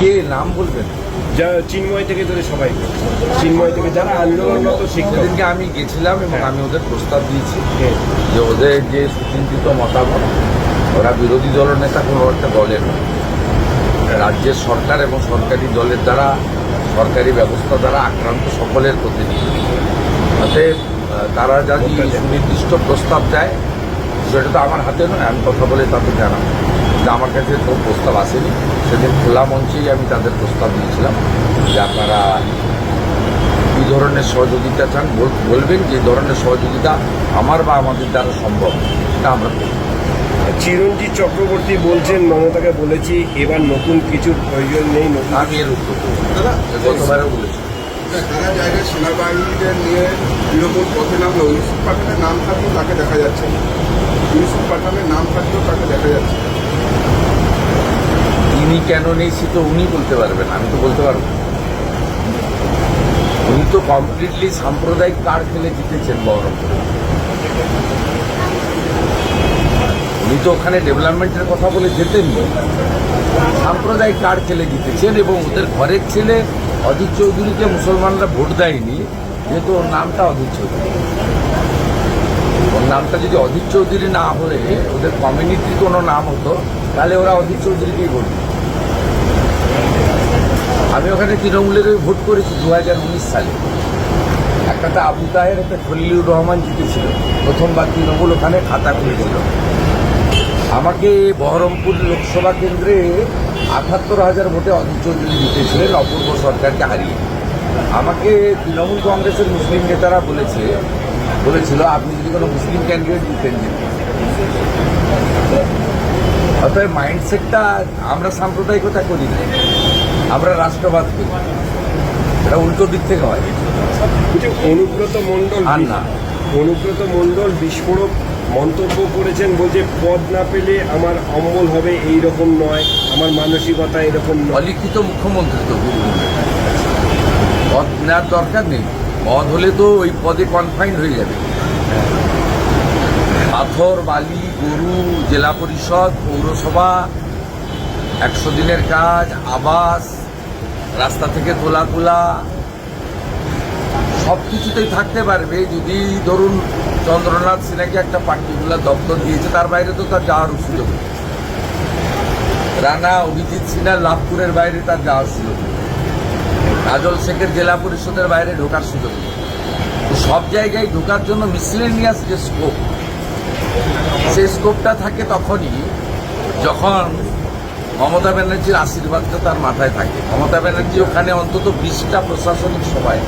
কে নাম বলবেন যা চিন্ময় থেকে ধরে সবাই চিন্ময় থেকে যারা আন্দোলনরত সেদিনকে আমি গেছিলাম এবং হ্যাঁ। আমি ওদের প্রস্তাব দিয়েছি। যে ওদের যে সুচিন্তিত মতামত ওরা বিরোধী দলনেতা কোনো একটা দলের নয়। রাজ্যের সরকার এবং সরকারি দলের দ্বারা সরকারি ব্যবস্থা দ্বারা আক্রান্ত সকলের প্রতিনিধি অতএব তারা যদি সুনির্দিষ্ট প্রস্তাব দেয় সেটা তো আমার হাতে নয় আমি কথা বলে তাদের জানাব যে আমার কাছে কোনো প্রস্তাব আসেনি সেদিন খোলা মঞ্চেই আমি তাদের প্রস্তাব দিয়েছিলাম যে আপনারা কী ধরনের সহযোগিতা চান বলবেন যে ধরনের সহযোগিতা আমার বা আমাদের দ্বারা সম্ভব তা আমরা। চিরঞ্জিত চক্রবর্তী বলছেন মমতাকে বলেছি এবার নতুন কিছু প্রয়োজন নেই নতুন আমি এর। গতবারও বলেছি নানা জায়গায় সেনাবাহিনীদের নিয়ে তৃণমূল পথে নামলে ইউসুফ পাঠানের নাম থাকলেও তাকে দেখা যাচ্ছে না। ইউসুফ পাঠানের নাম থাকলেও তাকে দেখা যাচ্ছে না। তিনি কেন নেই সে তো উনি বলতে পারবেন, আমি তো বলতে পারব উনি তো কমপ্লিটলি সাম্প্রদায়িক কার্ড খেলে জিতেছেন বহরমপুরে উনি তো ওখানে ডেভেলপমেন্টের কথা বলে যেতেন সাম্প্রদায়িক কার্ড খেলে জিতেছেন এবং ওদের ঘরের ছেলে অজিত চৌধুরীকে মুসলমানরা ভোট দেয়নি, যেহেতু ওর নামটা অজিত চৌধুরী ওর নামটা যদি অজিত চৌধুরী না হলে, ওদের কমিউনিটির কোনো নাম হতো, তাহলে ওরা অজিত চৌধুরীকেই ভোট দিত। আমি ওখানে তৃণমূলের ভোট করেছি দু হাজার উনিশ সালে। একটাতে আবু তাহের, একটা খলিলুর রহমান জিতেছিল। প্রথমবার তৃণমূল ওখানে খাতা খুলেছিল আমাকে বহরমপুর লোকসভা কেন্দ্রে আটাত্তর হাজার ভোটে অজিত চৌধুরী জিতেছিলেন, অপূর্ব সরকারকে হারিয়ে। আমাকে তৃণমূল কংগ্রেসের মুসলিম নেতারা বলেছে, বলেছিল, আপনি যদি কোনো মুসলিম ক্যান্ডিডেট দিতেন অতএব মাইন্ডসেটটা আমরা সাম্প্রদায়িকতা করি না। আমরা রাষ্ট্রবাদ করি। এটা উল্টো দিক থেকে হয়। অনুব্রত মণ্ডল আর না। অনুব্রত মণ্ডল বিস্ফোরক মন্তব্য করেছেন বলছে পদ না পেলে আমার অমল হবে এই রকম নয় আমার মানসিকতা এরকম নয়। অলিখিত মুখ্যমন্ত্রী তো পদ নেওয়ার দরকার নেই। পদ হলে তো ওই পদে কনফাইন হয়ে যাবে। পাথর বালি গরু জেলা পরিষদ পৌরসভা একশো দিনের কাজ আবাস রাস্তা থেকে তোলা সব কিছুতেই থাকতে পারবে। যদি ধরুন চন্দ্রনাথ সিনহাকে একটা পার্টিকুলার দপ্তর দিয়েছে, তার বাইরে তো তার যাওয়ার সুযোগ রানা অভিজিৎ সিনহা লাভপুরের বাইরে তার যাওয়ার সুযোগ। কাজল শেখের জেলা পরিষদের বাইরে ঢোকার সুযোগ সব জায়গায় ঢোকার জন্য মিসলেনিয়াস যে স্কোপ সেই স্কোপটা থাকে তখনই যখন মমতা ব্যানার্জির আশীর্বাদটা তার মাথায় থাকে। মমতা ব্যানার্জি ওখানে অন্তত বিশটা প্রশাসনিক সভায়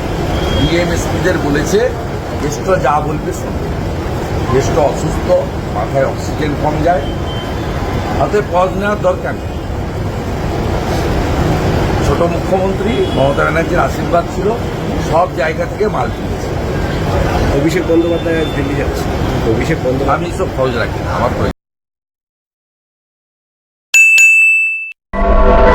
ডিএমএসপিদের বলেছে জ্যেষ্ঠ যা বলবে শুনবে অসুস্থ মাথায় অক্সিজেন কম যায়। হাতে পদ নেওয়ার দরকার নেই। ছোট মুখ্যমন্ত্রী মমতা ব্যানার্জির আশীর্বাদ ছিল সব জায়গা থেকে মাল তুলেছে। অভিষেক বন্দ্যোপাধ্যায় দিল্লি যাচ্ছে। অভিষেক বন্দ্যোপাধ্যায় আমি সব খোঁজ রাখি না আমার